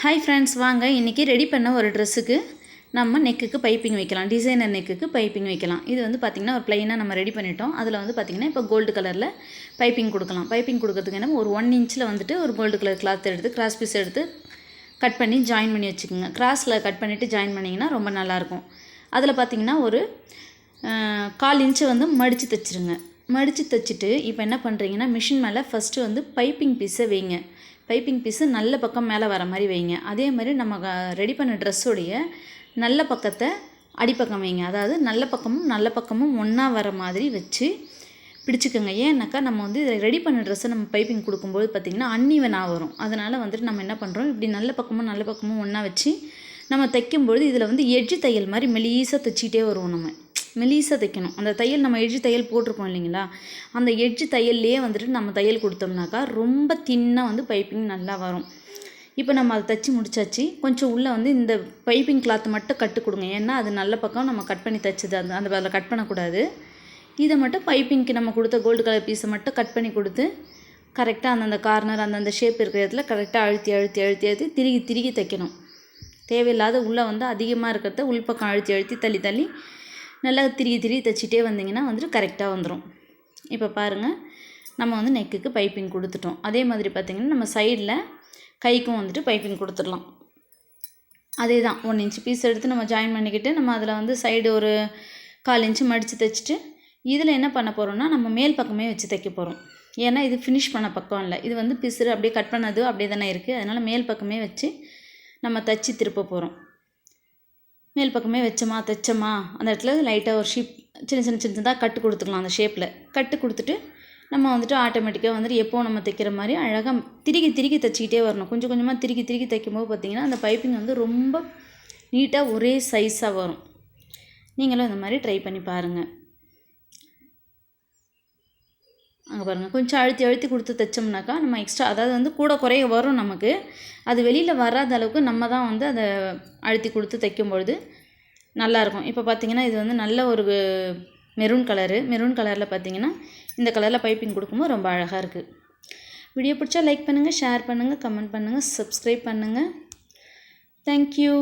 Hi friends வாங்க. இன்றைக்கி ready பண்ண ஒரு ட்ரெஸ்ஸுக்கு நம்ம நெக்குக்கு பைப்பிங் வைக்கலாம். டிசைனர் நெக்குக்கு பைப்பிங் வைக்கலாம். இது வந்து பார்த்திங்கன்னா ஒரு ப்ளைனாக நம்ம ரெடி பண்ணிட்டோம். அதில் வந்து பார்த்திங்கன்னா இப்போ கோல்டு கலரில் பைப்பிங் கொடுக்கலாம். பைப்பிங் கொடுக்கறதுக்கு என்ன? ஒரு ஒன் இன்ச்சில் வந்துட்டு ஒரு கோல்டு கலர் கிளாத் எடுத்து கிராஸ் பீஸ் எடுத்து கட் பண்ணி ஜாயின் பண்ணி வச்சுக்கோங்க. கிராஸில் கட் பண்ணிவிட்டு ஜாயின் பண்ணிங்கன்னா ரொம்ப நல்லாயிருக்கும். அதில் பார்த்திங்கன்னா ஒரு கால் இன்ச்சு வந்து மடித்து தைச்சிருங்க. மடித்து தைச்சிட்டு இப்போ என்ன பண்ணுறீங்கன்னா மிஷின் மேலே ஃபஸ்ட்டு வந்து பைப்பிங் பீஸை வைங்க. பைப்பிங் பீஸு நல்ல பக்கம் மேலே வர மாதிரி வைங்க. அதே மாதிரி நம்ம ரெடி பண்ண ட்ரெஸ்ஸோடைய நல்ல பக்கத்தை அடிப்பக்கம் வைங்க. அதாவது நல்ல பக்கமும் நல்ல பக்கமும் ஒன்றா வர மாதிரி வச்சு பிடிச்சிக்கோங்க. ஏன்னாக்கா நம்ம வந்து இதை ரெடி பண்ண ட்ரெஸ்ஸை நம்ம பைப்பிங் கொடுக்கும்போது பார்த்திங்கன்னா அன்னிவனாக வரும். அதனால் வந்துட்டு நம்ம என்ன பண்ணுறோம் இப்படி நல்ல பக்கமும் நல்ல பக்கமும் ஒன்றா வச்சு நம்ம தைக்கும்பொழுது இதில் வந்து எட்ஜு தையல் மாதிரி மெலீஸாக தைச்சிட்டே வருவோம் நம்ம. மெலீஸாக தைக்கணும். அந்த தையல் நம்ம எட்ஜு தையல் போட்டிருப்போம் இல்லைங்களா? அந்த எட்ஜு தையல்லையே வந்துட்டு நம்ம தையல் கொடுத்தோம்னாக்கா ரொம்ப தின்னாக வந்து பைப்பிங் நல்லா வரும். இப்போ நம்ம அதை தைச்சி முடிச்சாச்சு. கொஞ்சம் உள்ளே வந்து இந்த பைப்பிங் கிளாத் மட்டும் கட்டு கொடுங்க. ஏன்னா அது நல்ல பக்கம் நம்ம கட் பண்ணி தைச்சது. அந்த அந்த அதில் கட் பண்ணக்கூடாது. இதை மட்டும் பைப்பிங்க்கு நம்ம கொடுத்த கோல்டு கலர் பீஸை மட்டும் கட் பண்ணி கொடுத்து கரெக்டாக அந்தந்த கார்னர் அந்தந்த ஷேப் இருக்கிற இடத்துல கரெக்டாக அழுத்தி அழுத்தி அழுத்தி அழுத்தி திருகி திருகி தைக்கணும். தேவையில்லாத உள்ளே வந்து அதிகமாக இருக்கிறத உள்பக்கம் அழுத்தி அழுத்தி தள்ளி தள்ளி நல்லா திருகி திருகி தைச்சிட்டே வந்தீங்கன்னா வந்துட்டு கரெக்டாக வந்துடும் இப்போ பாருங்கள் நம்ம வந்து நெக்குக்கு பைப்பிங் கொடுத்துட்டோம். அதே மாதிரி பார்த்திங்கன்னா நம்ம சைடில் கைக்கும் வந்துட்டு பைப்பிங் கொடுத்துடலாம். அதே தான் ஒன் இன்ச் பீஸ் எடுத்து நம்ம ஜாயின் பண்ணிக்கிட்டு நம்ம அதில் வந்து சைடு ஒரு கால் இன்ச்சு மடித்து தைச்சிட்டு இதில் என்ன பண்ண போகிறோம்னா நம்ம மேல் பக்கமே வச்சு தைக்க போகிறோம் ஏன்னா இது ஃபினிஷ் பண்ண பக்கம் இல்லை. இது வந்து பிசுறு அப்படியே கட் பண்ணது அப்படியே தானே இருக்குது அதனால் மேல் பக்கமே வச்சு நம்ம தைச்சி திருப்ப போகிறோம் மேல் பக்கமே வச்சோமா தைச்சோமா? அந்த இடத்துல லைட்டாக ஒரு ஷீப் சின்ன சின்ன சின்னதாக கட்டு கொடுத்துக்கலாம் அந்த ஷேப்பில் கட்டு கொடுத்துட்டு நம்ம வந்துட்டு ஆட்டோமேட்டிக்காக வந்துட்டு எப்போ நம்ம தைக்கிற மாதிரி அழகாக திருகி திருகி தைச்சிக்கிட்டே வரணும். கொஞ்சம் கொஞ்சமாக திருகி திருகி தைக்கும்போது பார்த்திங்கன்னா அந்த பைப்பிங் வந்து ரொம்ப நீட்டாக ஒரே சைஸாக வரும். நீங்களும் இந்த மாதிரி ட்ரை பண்ணி பாருங்கள் அங்கே பாருங்கள் கொஞ்சம் அழுத்தி அழுத்தி கொடுத்து தைச்சோம்னாக்கா நம்ம எக்ஸ்ட்ரா அதாவது வந்து கூட குறைய வரும் நமக்கு. அது வெளியில் வராத அளவுக்கு நம்ம தான் வந்து அதை அழுத்தி கொடுத்து தைக்கும் பொழுது நல்லாயிருக்கும். இப்போ பார்த்திங்கன்னா இது வந்து நல்ல ஒரு மெரூன் கலரு. மெரூன் கலரில் பார்த்திங்கன்னா இந்த கலரில் பைப்பிங் கொடுக்கும்போது ரொம்ப அழகாக இருக்குது வீடியோ பிடிச்சா லைக் பண்ணுங்கள் ஷேர் பண்ணுங்கள் கமெண்ட் பண்ணுங்கள் சப்ஸ்கிரைப் பண்ணுங்கள் தேங்க்யூ